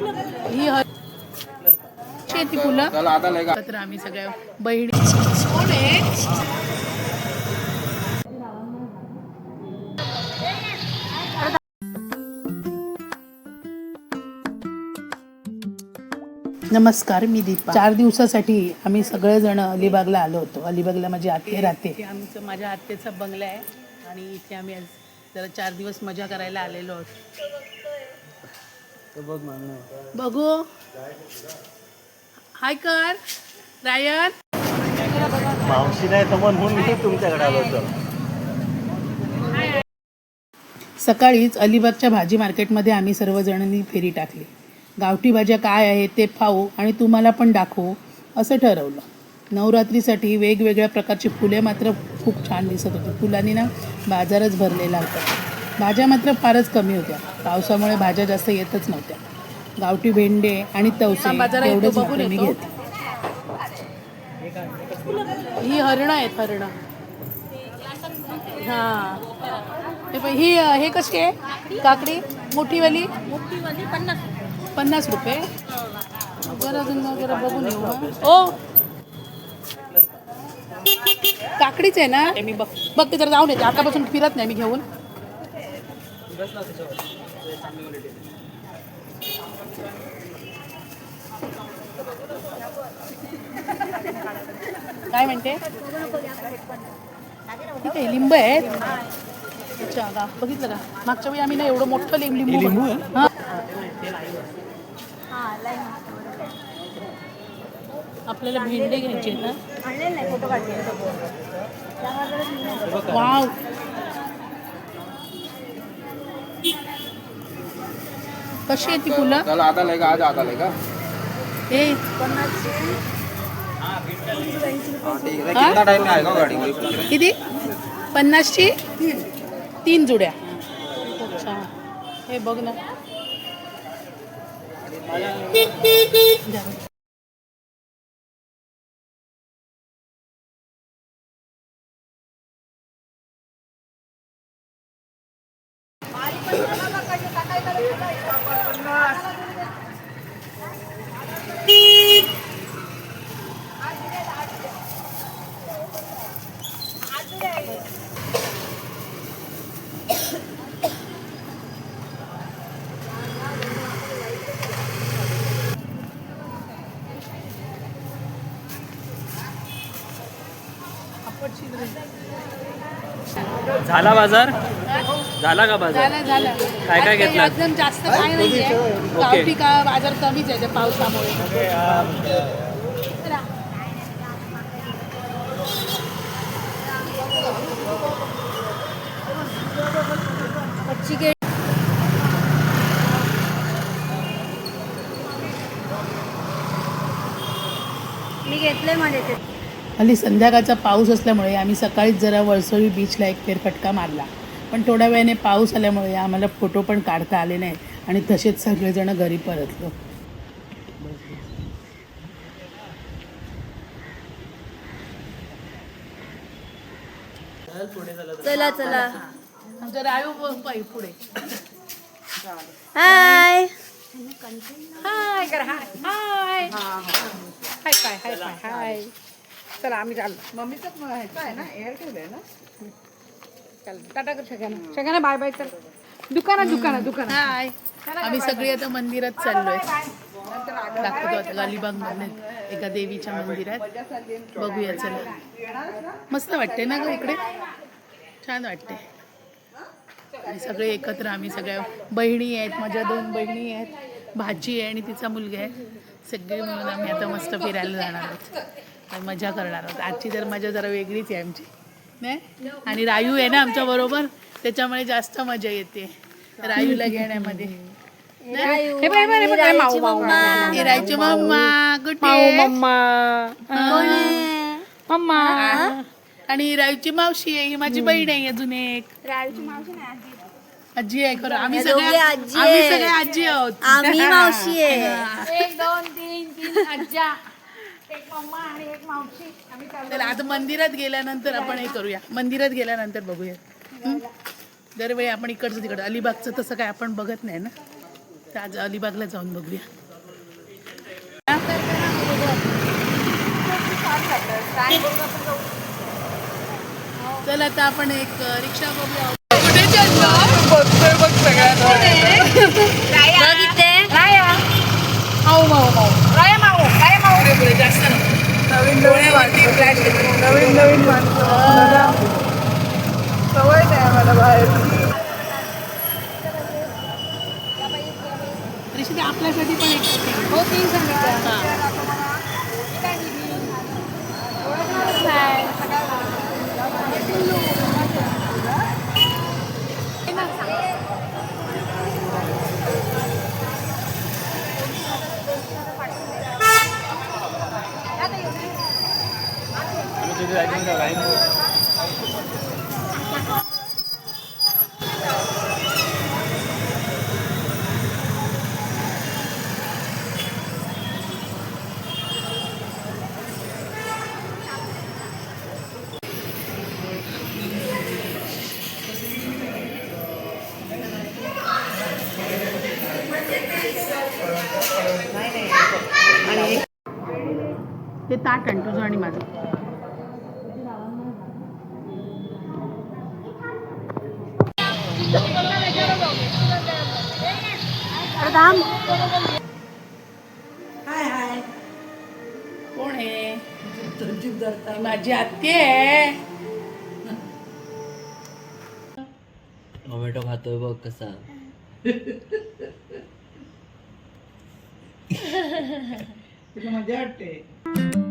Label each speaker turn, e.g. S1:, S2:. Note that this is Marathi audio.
S1: ही शेती फुलं.
S2: चला आता लय
S1: एकत्र आम्ही सगळ्या बहिणी नमस्कार मी दीपा. चार दिवसासाठी आम्ही सगळेजण अलिबागला आलो होतो. अलिबागला माझी आत्ते राहते. आमचं माझ्या आत्तेचा बंगला आहे. आणि इथे आम्ही जरा चार दिवस मजा करायला आलेलो आहोत. बघू हाय कर. रायन.
S3: मावशी नाही तर म्हणून मी तुमच्याकडे आलो होतो
S1: सकाळीच अलिबागच्या भाजी मार्केटमध्ये आम्ही सर्वजणांनी फेरी टाकली. गावठी भाज्या काय आहेत ते पाहू आणि तुम्हाला पण दाखवू असं ठरवलं. नवरात्रीसाठी वेगवेगळ्या प्रकारची फुले मात्र खूप छान दिसत होती. फुलांनी ना बाजारच भरलेला होता. भाज्या मात्र फारच कमी होत्या. पावसामुळे भाज्या जास्त येतच नव्हत्या. गावठी भेंडे आणि तवसे एवढंच मात्र मी घेते. ही हरणं आहेत हरणं. हां. हे पण ही हे कशी आहे? काकडी? मोठीवाली?
S4: मोठीवाली पन्नास
S1: पन्नास रुपये. जरा अजून बघून येऊ हं. ओ! काकडीच आहे ना? मी बघ बघ ते जरा जाऊन येते. आतापासून फिरत नाही मी घेऊन. काय म्हणते? ठीक आहे लिंब आहेत. अच्छा का बघितलं का? मागच्या वेळी आम्ही ना एवढं मोठं लिंब लिंबू हां आपल्याला भेंडे घ्यायचे ना?
S4: आणलेलं नाही फोटो काढले
S1: वाव. कशी आहे ती फुलं?
S2: चला आता लय का आज आता लय का? हा. ठीक आहे. कितना टाइम में आएगा गाड़ी
S1: किती? पन्नासची? तीन जुड्या. अच्छा. हे बघ ना.
S3: झाला बाजार? झाला का बाजार?
S1: झालं झालं.
S3: काय काय घेतलं?
S1: एकदम जास्त काय नाहीये. बाजार कमीच आहे त्या पावसामुळे.
S4: पच्ची गेट. मी घेतलंय माझ्या ते
S1: हल्ली संध्याकाळचा पाऊस असल्यामुळे आम्ही सकाळीच जरा वळसोळी बीचला एक फेरफटका मारला. पण थोड्या वेळाने पाऊस आल्यामुळे आम्हाला फोटो पण काढता आले नाही आणि तसेच सगळेजण घरी परतलो.
S4: चला चला.
S1: आमच्या रायू बाई पुढे.
S4: हाय.
S1: हाय करा हाय हाय. हाय काय हाय काय हाय. चला आम्ही चाललो. मम्मीचं ह्याचं आहे ना? एअर ठेवलंय ना? चल टाटा कर सगळ्यांना सगळ्यांना बाय बाय कर दुकानात दुकानात दुकानात हाय. आम्ही सगळी आता मंदिरात चाललोय. दाखवतो आता अलिबाग मधले एका देवीच्या मंदिरात. बघूया चला. मस्त वाटते ना ग इकडे? छान वाटते आणि सगळे एकत्र आम्ही सगळ्या बहिणी आहेत माझ्या दोन बहिणी आहेत भाची आहे आणि तिचा मुलगा आहे. सगळे मिळून आम्ही आता मस्त फिरायला जाणार आहोत. आणि मजा करणार आहोत. आजची तर मजा जरा वेगळीच आहे आमची नाही? आणि रायू आहे ना आमच्या बरोबर त्याच्यामुळे जास्त मजा येते. रायूला घेण्यामध्ये.
S4: रायूची मम्मा.
S1: हे रायूची मम्मा.
S4: आहे?
S1: आणि रायूची मावशी आहे ही माझी बहीण आहे अजून एक.
S4: रायूची मावशी नाही आजी.
S1: आजी आहे खरं. आम्ही
S4: दोघे
S1: सगळे
S4: आजी
S1: आम्ही
S4: आहेत.
S1: सगळे आजी आहोत.
S4: आम्ही मावशी आहे.
S1: एक दोन तीन तीन आज्या एक मम्मा आणि एक मावशी. तर आता मंदिरात गेल्यानंतर आपण हे करूया. मंदिरात गेल्यानंतर बघूया. हं? दरवेळी आपण इकडचं तिकडं. अलिबागचं तसं काय आपण बघत नाही ना? तर आज अलिबागला जाऊन बघूया. चल आता आपण एक रिक्षा बघूया. कुठे चाललो
S5: बघतोय बघ सगळ्यात
S4: इथे
S5: माऊ माऊ माऊ. राया माऊ राया माऊ.
S1: पुढे पुढे जास्त
S5: नवीन नवीन माणसं. नवीन नवीन माणसं. सवय नाही मला बाहेर.
S1: आपल्यासाठी पण एक.
S5: हो तीन सांगितलं
S1: ते ताट आण तुझं आणि माझं. हाय हाय. कोण आहे? माझी आत्ती आहे.
S6: टोमॅटो खातोय बघ कसा.
S5: तुला मजा वाटते?